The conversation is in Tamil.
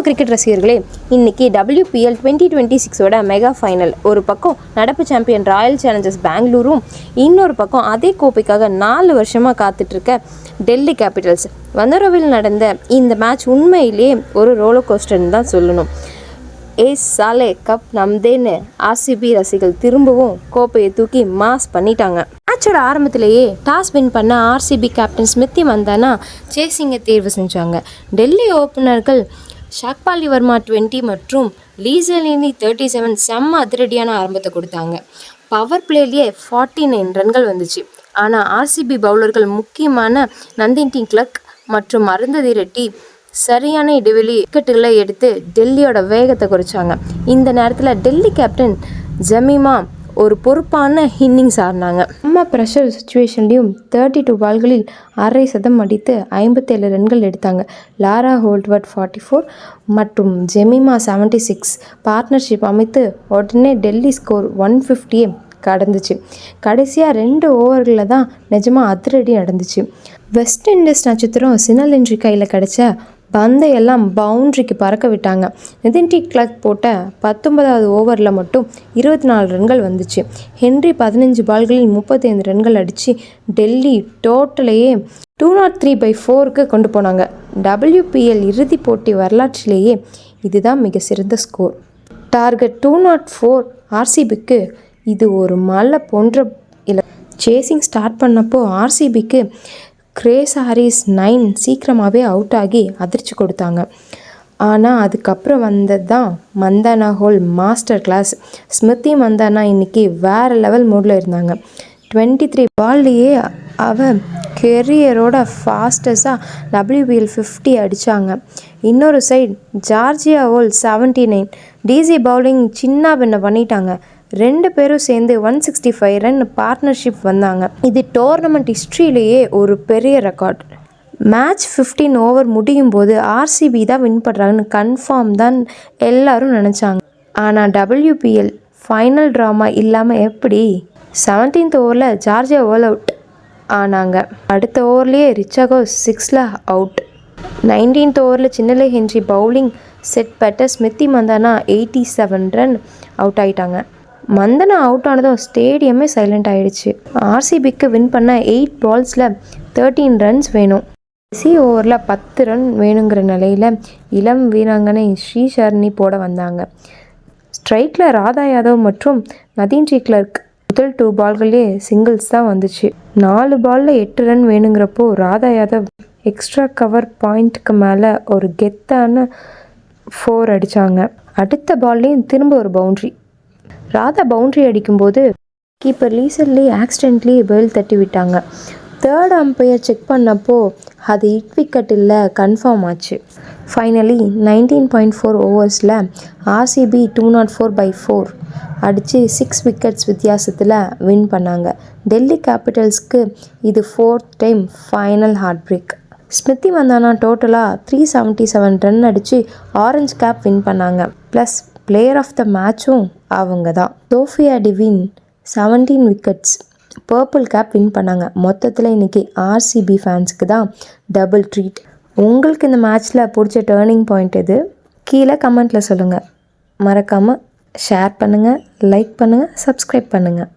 வணக்கம் கிரிக்கெட் ரசிகர்களே இன்னைக்கு டபிள்யூபிஎல் டுவெண்ட்டி டுவெண்ட்டி சிக்ஸோட மெகா ஃபைனல் ஒரு பக்கம் நடப்பு சாம்பியன் ராயல் சேலஞ்சர்ஸ் பெங்களூரும் இன்னொரு பக்கம் அதே கோப்பைக்காக நாலு வருஷமாக காத்துட்ருக்க டெல்லி கேபிட்டல்ஸ் வந்தரோவில் நடந்த இந்த மேட்ச் உண்மையிலேயே ஒரு ரோலர் கோஸ்டர்னு தான் சொல்லணும். ஏ சாலே கப் நம்தேன்னு ஆர்சிபி ரசிகள் திரும்பவும் கோப்பையை தூக்கி மாஸ் பண்ணிட்டாங்க. மேட்சோட ஆரம்பத்திலேயே டாஸ் வின் பண்ண ஆர்சிபி கேப்டன் ஸ்மித்தி வந்தானா சேசிங்கை தேர்வு செஞ்சாங்க. டெல்லி ஓப்பனர்கள் ஷாக்பாலி வர்மா டுவெண்ட்டி மற்றும் லீசலினி தேர்ட்டி செவன் செம்ம அதிரடியான ஆரம்பத்தை கொடுத்தாங்க. பவர் பிளேலேயே ஃபார்ட்டி நைன் ரன்கள் வந்துச்சு. ஆனால் ஆர்சிபி பவுலர்கள் முக்கியமான நந்தின் டி கிளக் மற்றும் அருந்ததி ரெட்டி சரியான இடைவெளி விக்கெட்டுகளை எடுத்து டெல்லியோட வேகத்தை குறைச்சாங்க. இந்த நேரத்தில் டெல்லி கேப்டன் ஜமீமா ஒரு பொறுப்பான இன்னிங்ஸ் ஆடினாங்க. நம்ம ப்ரெஷர் சுச்சுவேஷன்லேயும் தேர்ட்டி டூ பால்களில் அரை சதம் அடித்து ஐம்பத்தேழு ரன்கள் எடுத்தாங்க. லாரா ஹோல்ட்வர்ட் ஃபார்ட்டி ஃபோர் மற்றும் ஜெமிமா செவன்ட்டி சிக்ஸ் பார்ட்னர்ஷிப் அமைத்து உடனே டெல்லி ஸ்கோர் ஒன் ஃபிஃப்டியே கடந்துச்சு. கடைசியாக ரெண்டு ஓவர்களில் தான் நிஜமாக அதிரடி நடந்துச்சு வெஸ்ட் இண்டீஸ் நட்சத்திரம் சினல் இன்றி கையில் கிடச்ச பந்தை எல்லாம் பவுண்ட்ரிக்கு பறக்க விட்டாங்க. நிதின் டி. கிளர்க் போட்ட பத்தொன்பதாவது ஓவரில் மட்டும் இருபத்தி நாலு ரன்கள் வந்துச்சு. ஹென்றி பதினஞ்சு பால்களில் முப்பத்தைந்து ரன்கள் அடித்து டெல்லி டோட்டலையே டூ நாட் த்ரீ பை ஃபோருக்கு கொண்டு போனாங்க. டபிள்யூபிஎல் இறுதிப் போட்டி வரலாற்றிலேயே இதுதான் மிக சிறந்த score target two nought four ஆர்சிபிக்கு இது ஒரு மலை போன்ற இல்லை சேசிங் ஸ்டார்ட் பண்ணப்போ ஆர்சிபிக்கு கிரேஸ் ஹாரிஸ் நைன் சீக்கிரமாகவே அவுட் ஆகி அதிர்ச்சி கொடுத்தாங்க. ஆனால் அதுக்கப்புறம் வந்தது தான் Mandhana whole master class Smriti Mandhana இன்னைக்கு வேறு லெவல் மூடில் இருந்தாங்க. டுவெண்ட்டி த்ரீ பால்லையே அவள் கெரியரோட ஃபாஸ்டஸ்ட்டாக டபிள்யூபிஎல் ஃபிஃப்டி அடித்தாங்க இன்னொரு சைட் ஜார்ஜியா ஹோல் செவன்ட்டி நைன் டிசி பவுலிங் சின்ன பின்ன பண்ணிட்டாங்க. ரெண்டு பேரும் சேர்ந்து one sixty five run partnership வந்தாங்க. இது டோர்னமெண்ட் ஹிஸ்ட்ரியிலேயே ஒரு பெரிய ரெக்கார்ட் மேட்ச் ஃபிஃப்டீன் ஓவர் முடியும் போது ஆர்சிபி தான் வின் பண்ணுறாங்கன்னு கன்ஃபார்ம் தான் எல்லாரும் நினச்சாங்க. ஆனால் டபிள்யூபிஎல் ஃபைனல் ட்ராமா இல்லாமல் எப்படி? செவன்டீன்த் ஓவரில் ஜார்ஜியா ஓல் அவுட் ஆனாங்க. அடுத்த ஓவர்லேயே ரிச்சாகோ சிக்ஸில் அவுட் நைன்டீன்த் ஓவரில் சின்னலை Henry bowling set பெட்ட Smriti Mandhana eighty seven run out ஆயிட்டாங்க. மந்தனா அவுட் ஆனதும் ஸ்டேடியமே சைலண்ட் ஆயிடுச்சு. ஆர்சிபிக்கு வின் பண்ண எயிட் பால்ஸில் தேர்ட்டீன் ரன்ஸ் வேணும். சி ஓவரில் பத்து ரன் வேணுங்கிற நிலையில் இளம் வீராங்கனை ஸ்ரீஷர்னி போட வந்தாங்க. ஸ்ட்ரைக்கில் ராதா யாதவ் மற்றும் நதீன் டி கிளர்க் முதல் டூ பால்களே சிங்கிள்ஸ் தான் வந்துச்சு. நாலு பாலில் எட்டு ரன் வேணுங்கிறப்போ ராதா யாதவ் எக்ஸ்ட்ரா கவர் பாயிண்ட்டுக்கு மேலே ஒரு கெத்தான ஃபோர் அடித்தாங்க அடுத்த பால்லையும் திரும்ப ஒரு பவுண்ட்ரி ராதா பவுண்ட்ரி அடிக்கும்போது கீப்பர் லீசர்லி ஆக்சிடென்ட்லி பெல் தட்டி விட்டாங்க. தேர்ட் அம்பையர் செக் பண்ணப்போ அது இட் விக்கெட் இல்லை கன்ஃபார்ம் ஆச்சு finally nineteen point four ஓவர்ஸில் RCB two not four by four அடித்து சிக்ஸ் விக்கெட்ஸ் வித்தியாசத்தில் வின் பண்ணாங்க. டெல்லி கேபிட்டல்ஸ்க்கு இது fourth time final heart break Smriti Mandhana டோட்டலாக த்ரீ செவன்ட்டி செவன் ரன் அடித்து ஆரஞ்ச் கேப் வின் பண்ணாங்க. ப்ளஸ் பிளேயர் ஆஃப் த மேட்சும் அவங்க தான். Sophia Devine seventeen wickets purple cap win பண்ணாங்க. மொத்தத்தில் இன்றைக்கி ஆர்சிபி ஃபேன்ஸுக்கு தான் டபுள் ட்ரீட் உங்களுக்கு இந்த மேட்ச்சில் பிடிச்ச டேர்னிங் பாயிண்ட் எது? கீழே கமெண்ட்டில் சொல்லுங்கள் மறக்காமல் ஷேர் பண்ணுங்கள் லைக் பண்ணுங்கள் சப்ஸ்கிரைப் பண்ணுங்கள்